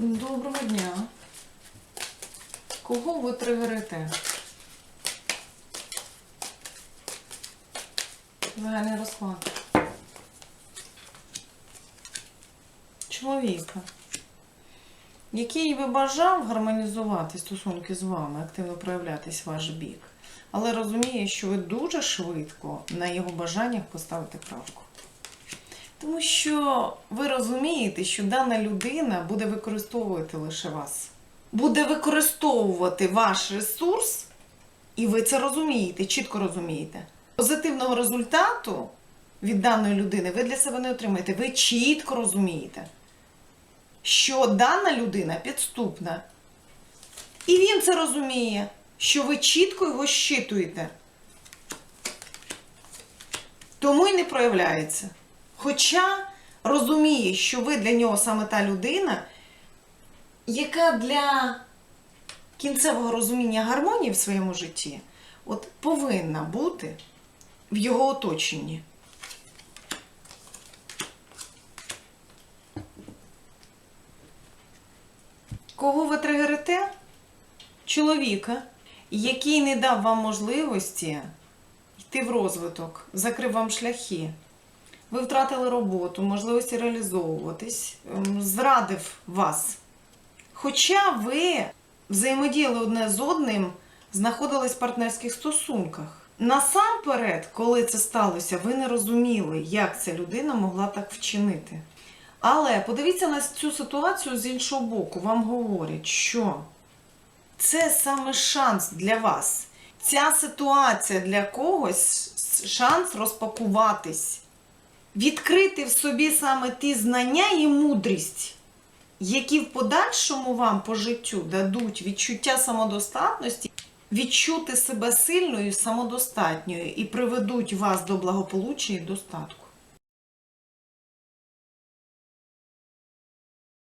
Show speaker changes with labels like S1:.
S1: Доброго дня. Кого ви тригерите? Загальний розклад. Чоловіка, який би бажав гармонізувати стосунки з вами, активно проявлятись ваш бік, але розуміє, що ви дуже швидко на його бажаннях поставите крапку. Тому що ви розумієте, що дана людина буде використовувати лише вас. Буде використовувати ваш ресурс, і ви це розумієте, чітко розумієте. Позитивного результату від даної людини ви для себе не отримаєте. Ви чітко розумієте, що дана людина підступна. І він це розуміє, що ви чітко його щитуєте. Тому й не проявляється. Хоча розуміє, що ви для нього саме та людина, яка для кінцевого розуміння гармонії в своєму житті от повинна бути в його оточенні. Кого ви тригерите? Чоловіка, який не дав вам можливості йти в розвиток, закрив вам шляхи. Ви втратили роботу, можливості реалізовуватись, ем, зрадив вас. Хоча ви взаємодіяли одне з одним, знаходились в партнерських стосунках. Насамперед, коли це сталося, ви не розуміли, як ця людина могла так вчинити. Але подивіться на цю ситуацію з іншого боку. Вам говорять, що це саме шанс для вас. Ця ситуація для когось шанс розпакуватись, відкрити в собі саме ті знання і мудрість, які в подальшому вам по життю дадуть відчуття самодостатності, відчути себе сильною самодостатньою і приведуть вас до благополуччя і достатку.